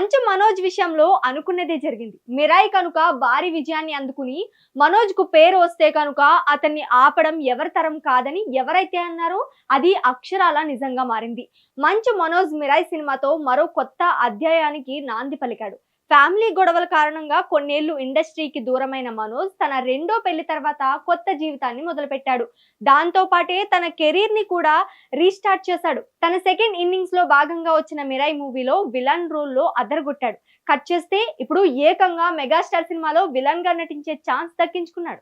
మంచు మనోజ్ విషయంలో అనుకున్నదే జరిగింది. మిరాయి కనుక భారీ విజయాన్ని అందుకుని మనోజ్కు పేరు వస్తే కనుక అతన్ని ఆపడం ఎవరి తరం కాదని ఎవరైతే అన్నారో అది అక్షరాల నిజంగా మారింది. మంచు మనోజ్ మిరాయి సినిమాతో మరో కొత్త అధ్యాయానికి నాంది పలికాడు. ఫ్యామిలీ గొడవల కారణంగా కొన్నేళ్ళు ఇండస్ట్రీకి దూరమైన మనోజ్ తన రెండో పెళ్ళి తర్వాత కొత్త జీవితాన్ని మొదలుపెట్టాడు. దాంతో పాటే తన కెరీర్ని కూడా రీస్టార్ట్ చేశాడు. తన సెకండ్ ఇన్నింగ్స్లో భాగంగా వచ్చిన మిరాయి మూవీలో విలన్ రోల్లో అదరగొట్టాడు. కట్ చేస్తే ఇప్పుడు ఏకంగా మెగాస్టార్ సినిమాలో విలన్గా నటించే ఛాన్స్ దక్కించుకున్నాడు.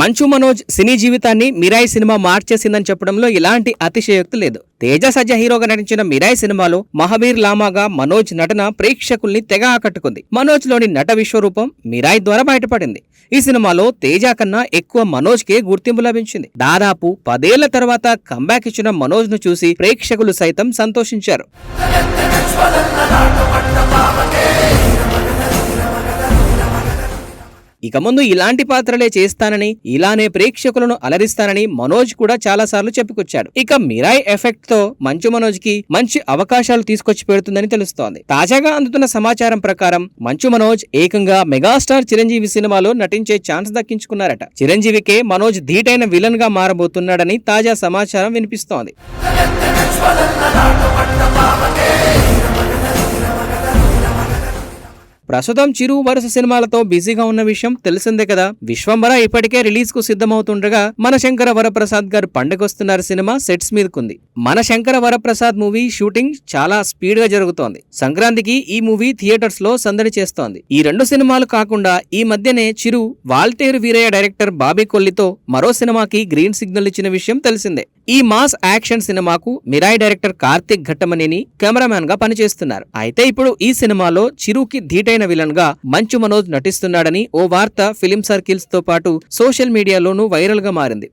మంచు మనోజ్ సినీ జీవితాన్ని మిరాయి సినిమా మార్చేసిందని చెప్పడంలో ఎలాంటి అతిశయోక్తి లేదు. తేజ సజ్జ హీరోగా నటించిన మిరాయి సినిమాలో మహావీర్ లామాగా మనోజ్ నటన ప్రేక్షకుల్ని తెగ ఆకట్టుకుంది. మనోజ్లోని నట విశ్వరూపం మిరాయి ద్వారా బయటపడింది. ఈ సినిమాలో తేజ కన్నా ఎక్కువ మనోజ్ కే గుర్తింపు లభించింది. దాదాపు పదేళ్ళ తర్వాత కంబ్యాక్ ఇచ్చిన మనోజ్ను చూసి ప్రేక్షకులు సైతం సంతోషించారు. ఇక ముందు ఇలాంటి పాత్రలే చేస్తానని ఇలానే ప్రేక్షకులను అలరిస్తానని మనోజ్ కూడా చాలా సార్లు చెప్పుకొచ్చాడు. ఇక మిరాయ్ ఎఫెక్ట్తో మంచు మనోజ్కి మంచి అవకాశాలు తీసుకొచ్చి పెడుతుందని తెలుస్తోంది. తాజాగా అందుతున్న సమాచారం ప్రకారం మంచు మనోజ్ ఏకంగా మెగాస్టార్ చిరంజీవి సినిమాలో నటించే ఛాన్స్ దక్కించుకున్నారట. చిరంజీవికే మనోజ్ ధీటైన విలన్గా మారబోతున్నాడని తాజా సమాచారం వినిపిస్తోంది. ప్రస్తుతం చిరు వరుస సినిమాలతో బిజీగా ఉన్న విషయం తెలిసిందే కదా. విశ్వంబర ఇప్పటికే రిలీజ్కు సిద్ధమవుతుండగా మన శంకర వరప్రసాద్ గారు పండగొస్తున్నారు సినిమా సెట్స్ మీదకుంది. మన శంకర వరప్రసాద్ మూవీ షూటింగ్ చాలా స్పీడ్గా జరుగుతోంది. సంక్రాంతికి ఈ మూవీ థియేటర్స్లో సందడి చేస్తోంది. ఈ రెండు సినిమాలు కాకుండా ఈ మధ్యనే చిరు వాల్టేరు వీరయ్య డైరెక్టర్ బాబీ కొల్లితో మరో సినిమాకి గ్రీన్ సిగ్నల్ ఇచ్చిన విషయం తెలిసిందే. ఈ మాస్ యాక్షన్ సినిమాకు మిరాయి డైరెక్టర్ కార్తిక్ ఘట్టమనేని కెమెరామ్యాన్గా పనిచేస్తున్నారు. అయితే ఇప్పుడు ఈ సినిమాలో చిరుకి ధీటైన విలన్గా మంచు మనోజ్ నటిస్తున్నాడని ఓ వార్త ఫిలిం సర్కిల్స్తో పాటు సోషల్ మీడియాలోనూ వైరల్గా మారింది.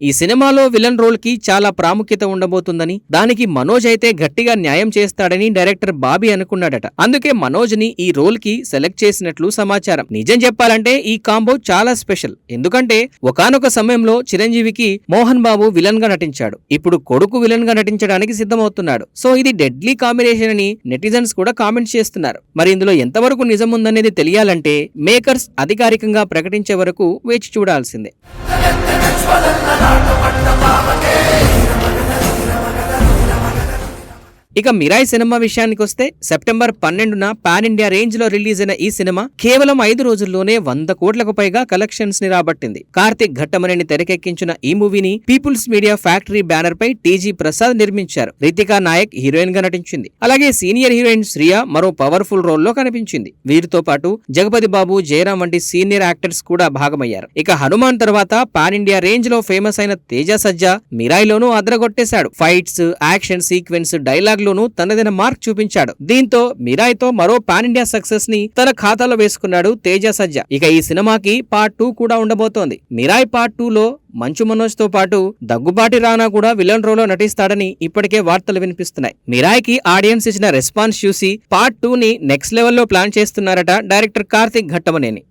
ఈ సినిమాలో విలన్ రోల్కి చాలా ప్రాముఖ్యత ఉండబోతుందని దానికి మనోజ్ అయితే గట్టిగా న్యాయం చేస్తాడని డైరెక్టర్ బాబీ అనుకున్నాడట. అందుకే మనోజ్ని ఈ రోల్కి సెలెక్ట్ చేసినట్లు సమాచారం. నిజం చెప్పాలంటే ఈ కాంబో చాలా స్పెషల్. ఎందుకంటే ఒకానొక సమయంలో చిరంజీవికి మోహన్ బాబు విలన్గా నటించాడు. ఇప్పుడు కొడుకు విలన్గా నటించడానికి సిద్ధమవుతున్నాడు. సో ఇది డెడ్లీ కాంబినేషన్ అని నెటిజన్స్ కూడా కామెంట్ చేస్తున్నారు. మరి ఇందులో ఎంతవరకు నిజం ఉందనేది తెలియాలంటే మేకర్స్ అధికారికంగా ప్రకటించే వరకు వేచి చూడాల్సిందే. எத்தனை ஸ்வலர்ன நாட்டு மட்டமாவதே ఇక మిరాయ్ సినిమా విషయానికి వస్తే సెప్టెంబర్ పన్నెండున పాన్ ఇండియా రేంజ్లో రిలీజ్ అయిన ఈ సినిమా కేవలం ఐదు రోజుల్లోనే వంద కోట్లకు పైగా కలెక్షన్స్ని రాబట్టింది. కార్తిక్ ఘట్టమనేని తెరకెక్కించిన ఈ మూవీని పీపుల్స్ మీడియా ఫ్యాక్టరీ బ్యానర్ పై టీజీ ప్రసాద్ నిర్మించారు. రితికా నాయక్ హీరోయిన్గా నటించింది. అలాగే సీనియర్ హీరోయిన్ శ్రియా మరో పవర్ఫుల్ రోల్లో కనిపించింది. వీరితో పాటు జగపతి బాబు జయరాం వంటి సీనియర్ యాక్టర్స్ కూడా భాగమయ్యారు. ఇక హనుమాన్ తర్వాత పాన్ ఇండియా రేంజ్లో ఫేమస్ అయిన తేజ సజ్జా మిరాయిలోనూ అదరగొట్టేశాడు ఫైట్స్ యాక్షన్ సీక్వెన్స్ డైలాగ్ లోనూ తనదైన మార్క్ చూపించాడు. దీంతో మిరాయ్తో మరో పాన్ ఇండియా సక్సెస్ని తన ఖాతాలో వేసుకున్నాడు తేజ సజ్జ. ఇక ఈ సినిమాకి పార్ట్ టూ కూడా ఉండబోతోంది. మిరాయ్ పార్ట్ టూ లో మంచు మనోజ్తో పాటు దగ్గుబాటి రానా కూడా విలన్ రోల్లో నటిస్తాడని ఇప్పటికే వార్తలు వినిపిస్తున్నాయి. మిరాయ్కి ఆడియన్స్ ఇచ్చిన రెస్పాన్స్ చూసి పార్ట్ టూ ని నెక్స్ట్ లెవెల్లో ప్లాన్ చేస్తున్నారట డైరెక్టర్ కార్తిక్ ఘట్టమనేని.